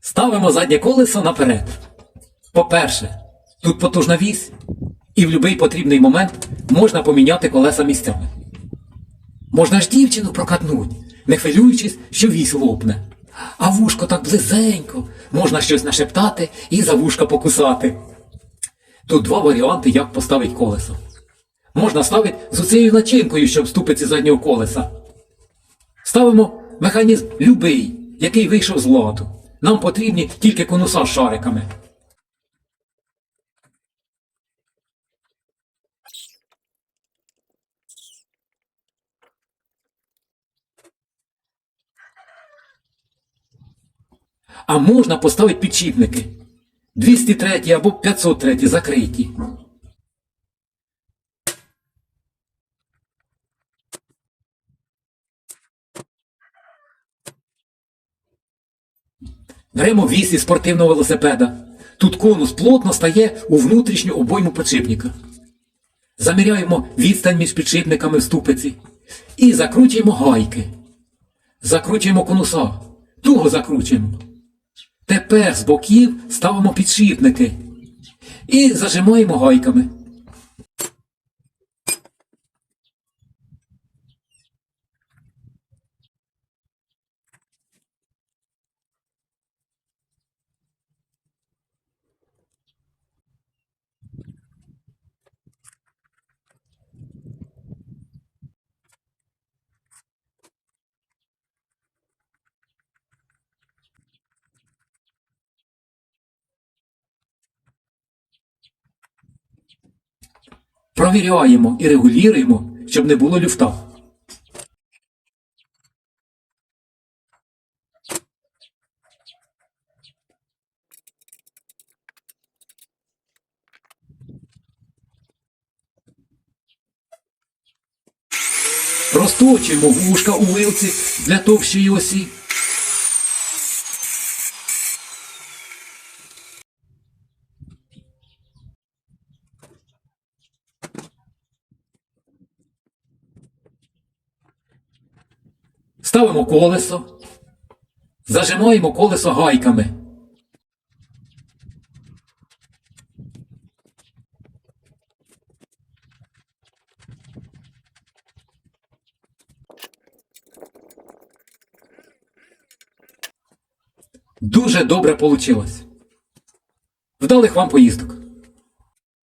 Ставимо заднє колесо наперед. По-перше, тут потужна вісь, і в будь-який потрібний момент можна поміняти колеса місцями. Можна ж дівчину прокатнуть, не хвилюючись, що вісь лопне. А вушко так близенько, можна щось нашептати і за вушка покусати. Тут два варіанти, як поставити колесо. Можна ставити з оцією начинкою, щоб ступиці заднього колеса. Ставимо механізм любий, який вийшов з ладу. Нам потрібні тільки конуса з шариками. А можна поставити підшипники. 203 або 503 закриті. Беремо вісь із спортивного велосипеда. Тут конус плотно стає у внутрішню обойму підшипника. Заміряємо відстань між підшипниками в ступиці і закручуємо гайки. Закручуємо конуса. Туго закручуємо. Тепер з боків ставимо підшипники і зажимаємо гайками. Провіряємо і регулюємо, щоб не було люфта. Розточуємо вушка у вилці для товщої осі. Ставимо колесо, зажимаємо колесо гайками. Дуже добре получилось. Вдалих вам поїздок.